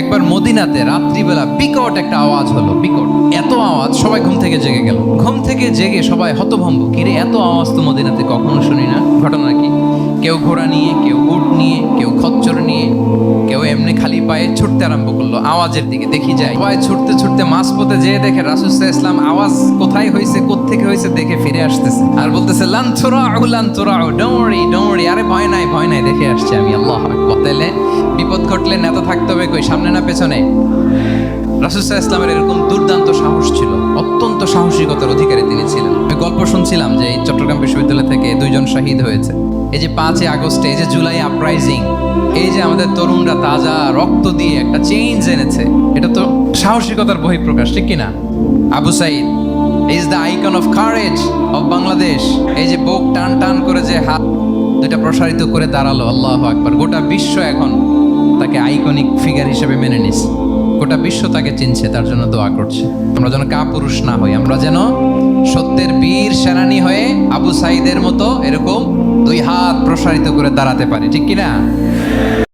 একবার মদিনাতে রাত্রিবেলা বিকট একটা আওয়াজ হলো, বিকট। এত আওয়াজ, সবাই ঘুম থেকে জেগে গেল। ঘুম থেকে জেগে সবাই হতভম্ব। কিরে এত আওয়াজ তো মদিনাতে কখনো শুনি না। ঘটনা কি? কেউ ঘোড়া নিয়ে, কেউ উট নিয়ে, কেউ খচ্চর নিয়ে, কেউ এমনি খালি পায়ে ছুটতে আরম্ভ করল। আওয়াজের দিকে দেখি যায় সবাই ছুটতে ছুটতে মাছ পথে যেয়ে দেখে রাসুসাহ ইসলাম আওয়াজ কোথায় হয়েছে কোত্থেকে হয়েছে দেখে ফিরে আসতেছে। আর বলতেছে লান্থুরাউ ডোমরি ডোমরি আরে ভয় নাই ভয় নাই, দেখে আসছে আমি, আল্লাহ আকবার। তাইলে বিপদ ঘটলে নেতা থাকতে হবে কই, সামনে না পেছনে? রাসুসাহ ইসলামের এরকম দুর্দান্ত সাহস ছিল, অত্যন্ত সাহসিকতার অধিকারী তিনি ছিলেন। আমি গল্প শুনছিলাম যে এই চট্টগ্রাম বিশ্ববিদ্যালয় থেকে দুইজন শহীদ হয়েছে। এই যে পাঁচই আগস্টে, এই যে জুলাই আপরাইজিং এই যে আমাদের তরুণরা তাজা রক্ত দিয়ে একটা চেঞ্জ এনেছে, এটা তো সাহসিকতার বহিঃপ্রকাশ, ঠিক কিনা? Abu Sayeed is the icon of courage of Bangladesh এই যে বুক টান টান করে যে হাত দুটা প্রসারিত করে দাঁড়াল, আল্লাহ আকবার। গোটা বিশ্ব এখন তাকে আইকনিক ফিগার হিসেবে মেনে নিছে। গোটা বিশ্ব তাকে চিনছে, তার জন্য দোয়া করছে। আমরা যেন কাপুরুষ না হই, আমরা যেন সত্যের বীর সেনানি হয়ে আবু সাইদের মতো এরকম দুই হাত প্রসারিত করে দাঁড়াতে পারি, ঠিক কিনা?